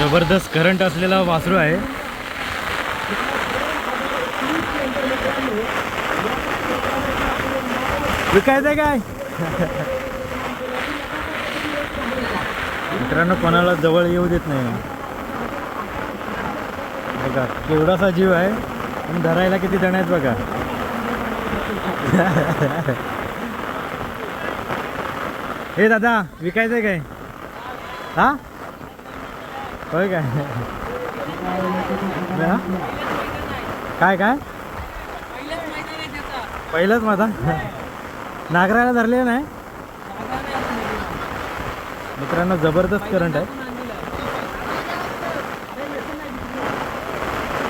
जबरदस्त करंट असलेला वासरू आहे. विकायचं काय? मित्रांनो कोणाला जवळ येऊ देत नाही. बघा केवढासा जीव आहे. पण धरायला किती जण आहेत बघा. हे दादा विकायचं काय? हा? होय काय? काय काय? पहिलंच माझा नागराला धरले नाही? मित्रांनो जबरदस्त करंट आहे.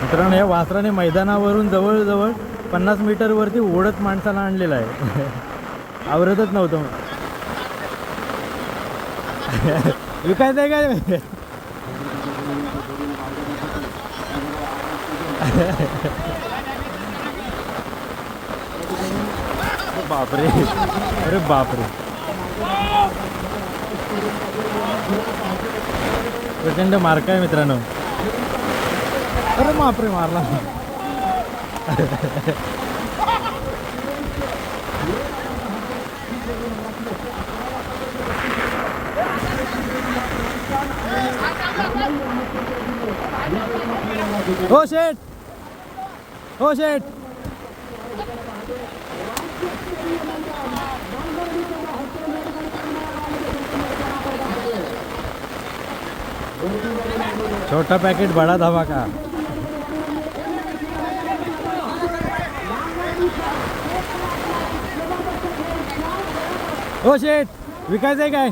मित्रांनो या वासराने मैदानावरून जवळजवळ पन्नास मीटरवरती ओढत माणसाला आणलेला आहे. आवरतच नव्हतं. विकायचं आहे काय? बापरे अरे बापरे प्रचंड मार्क आहे मित्रांनो अरे बापरे मारला हो शेठ हो शेठ छोटा पैकेट बडा धमाका। हो शेठ विकायचं आहे काय?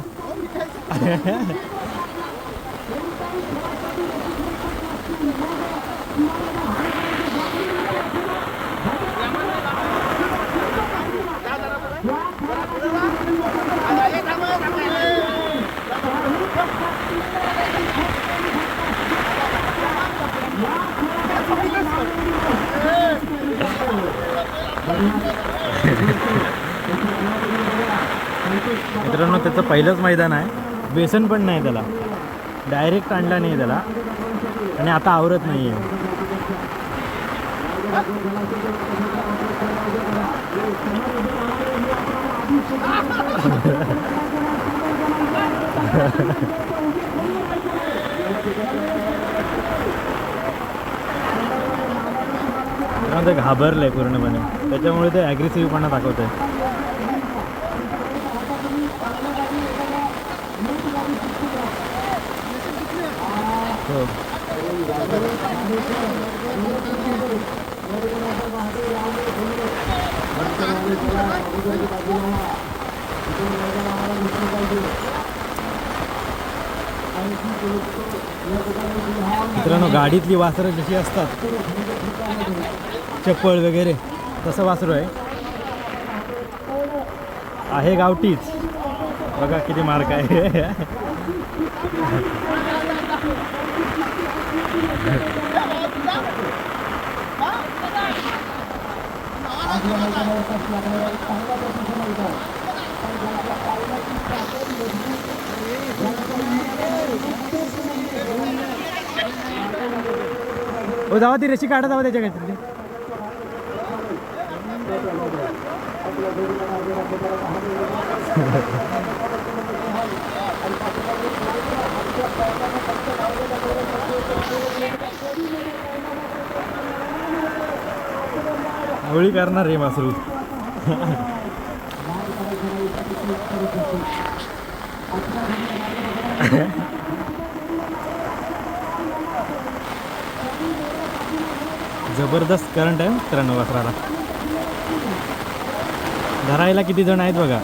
मित्रांनो त्याचं पहिलंच मैदान आहे. बेसन पण नाही त्याला. डायरेक्ट आणला नाही त्याला. आणि आता आवरत नाही आहे ते घाबरलं घाबरलंय पूर्णपणे. त्याच्यामुळे ते ॲग्रेसिव्हपणा दाखवत आहे मित्रांनो गाडीतली वासरं जशी असतात चप्पल वगैरे तसं वासरू आहे. आहे गावठीच. बघा किती मार्क आहे. हो जावा ती रेशी काढा जावा त्याच्या काहीतरी होळी करणार रे मासरू. जबरदस्त करंट आहे मित्रांनो वासराला. धरायला किती जण आहेत बघा.